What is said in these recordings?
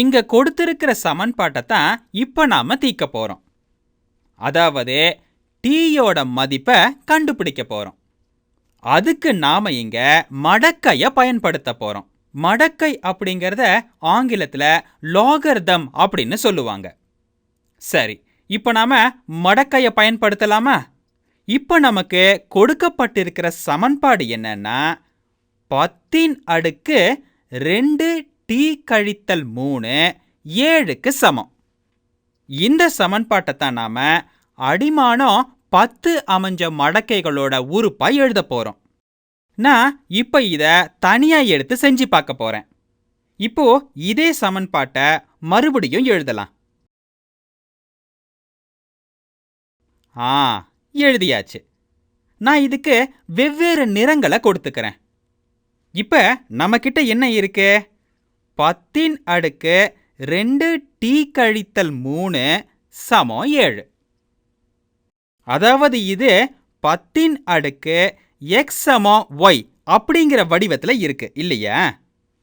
இங்க கொடுத்திருக்கிற சமன்பாட்டை தான் இப்போ நாம தீர்க்க போறோம். அதாவது டீயோட மதிப்பை கண்டுபிடிக்க போறோம். அதுக்கு நாம இங்க மடக்கைய பயன்படுத்த போறோம். மடக்கை அப்படிங்கிறத ஆங்கிலத்தில் லாகர்தம் அப்படின்னு சொல்லுவாங்க. சரி இப்போ நாம மடக்கையை பயன்படுத்தலாமா? இப்போ நமக்கு கொடுக்கப்பட்டிருக்கிற சமன்பாடு என்னன்னா பத்தின் அடுக்கு ரெண்டு டி கழித்தல் மூணு ஏழுக்கு சமம். இந்த சமன்பாட்டை தான் நாம அடிமானம் பத்து அமைஞ்ச மடக்கைகளோட உறுப்பா எழுத போறோம். நான் இப்போ இதை தனியா எடுத்து செஞ்சு பார்க்க போறேன். இப்போ இதே சமன்பாட்டை மறுபடியும் எழுதலாம். ஆ எழுதியாச்சு. நான் இதுக்கு வெவ்வேறு நிறங்களை கொடுத்துக்கிறேன். இப்போ நம்மக்கிட்ட என்ன இருக்கு? பத்தின் அடுக்கு ரெண்டு டி கழித்தல் மூணு சமம் ஏழு. அதாவது இது பத்தின் அடுக்கு எக்ஸ் சமம் ஒய் அப்படிங்கிற வடிவத்தில் இருக்கு இல்லையா?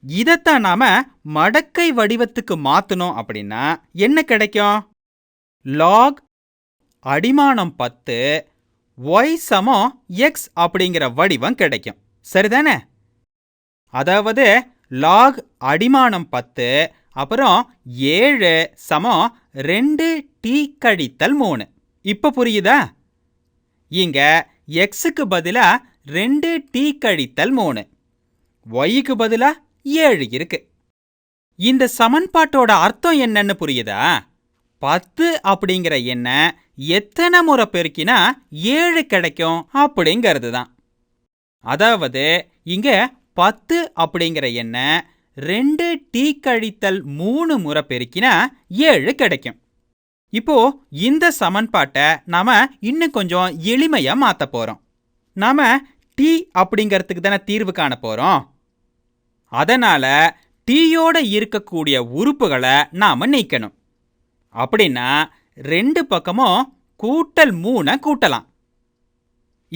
இதைத்தான் நாம மடக்கை வடிவத்துக்கு மாற்றணும் அப்படின்னா என்ன கிடைக்கும்? லாக் அடிமானம் பத்து ஒய் சமம் எக்ஸ் அப்படிங்கிற வடிவம் கிடைக்கும். சரிதானே? அதாவது லாக் அடிமானம் பத்து அப்புறம் ஏழு சமம் ரெண்டு டி கழித்தல் மூணு. இப்போ புரியுதா? இங்க எக்ஸுக்கு பதிலாக ரெண்டு டி கழித்தல் மூணு. ஒய்க்கு பதிலாக ஏழு இருக்கு. இந்த சமன்பாட்டோட அர்த்தம் என்னன்னு புரியுதா? பத்து அப்படிங்கிற எண்ண எத்தனை முறை பெருக்கினா ஏழு கிடைக்கும் அப்படிங்கிறது தான் அதாவது இங்கே பத்து அப்படிங்கிற எண்ணை ரெண்டு டீ கழித்தல் மூணு முறை பெருக்கினா ஏழு கிடைக்கும். இப்போ இந்த சமன்பாட்டை நாம இன்னும் கொஞ்சம் எளிமையா மாத்த போறோம். நாம டி அப்படிங்கிறதுக்கு தானே தீர்வு காண போறோம். அதனால டீயோட இருக்கக்கூடிய உறுப்புகளை நாம நீக்கணும். அப்படின்னா ரெண்டு பக்கமும் கூட்டல் மூணை கூட்டலாம்.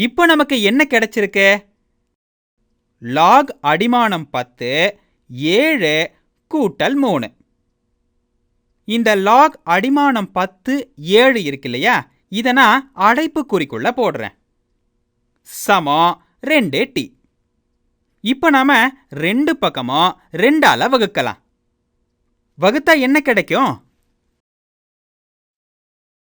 இப்போ நமக்கு என்ன கிடைச்சிருக்கு? லாக் அடிமானம் பத்து ஏழு கூட்டல் மூணு. இந்த லாக் அடிமானம் பத்து ஏழு இருக்கு இல்லையா? இதை நான் அடைப்புக்குறிக்குள்ள போடுறேன். சமம் ரெண்டு டி. இப்போ நாம ரெண்டு பக்கமும் ரெண்டால் வகுக்கலாம். வகுத்தா என்ன கிடைக்கும்?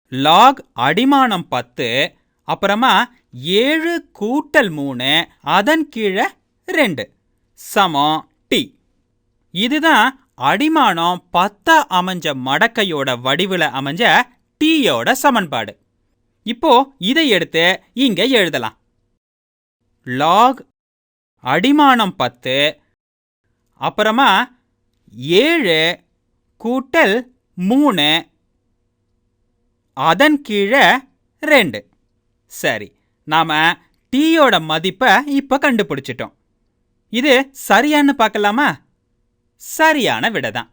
லாக் அடிமானம் பத்து அப்புறமா ஏழு கூட்டல் மூணு அதன் கீழே ரெண்டு. சமம் டி. இதுதான் அடிமானம் பத்தா அமைஞ்ச மடக்கையோட வடிவில் அமைஞ்ச டீயோட சமன்பாடு. இப்போ இதை எடுத்து இங்க எழுதலாம். லாக் அடிமானம் பத்து அப்புறமா ஏழு கூட்டல் மூணு அதன் கீழே ரெண்டு. சரி நாம் டீயோட மதிப்பை இப்போ கண்டுபிடிச்சிட்டோம். இது சரியான்னு பார்க்கலாமா? சரியான விடை தான்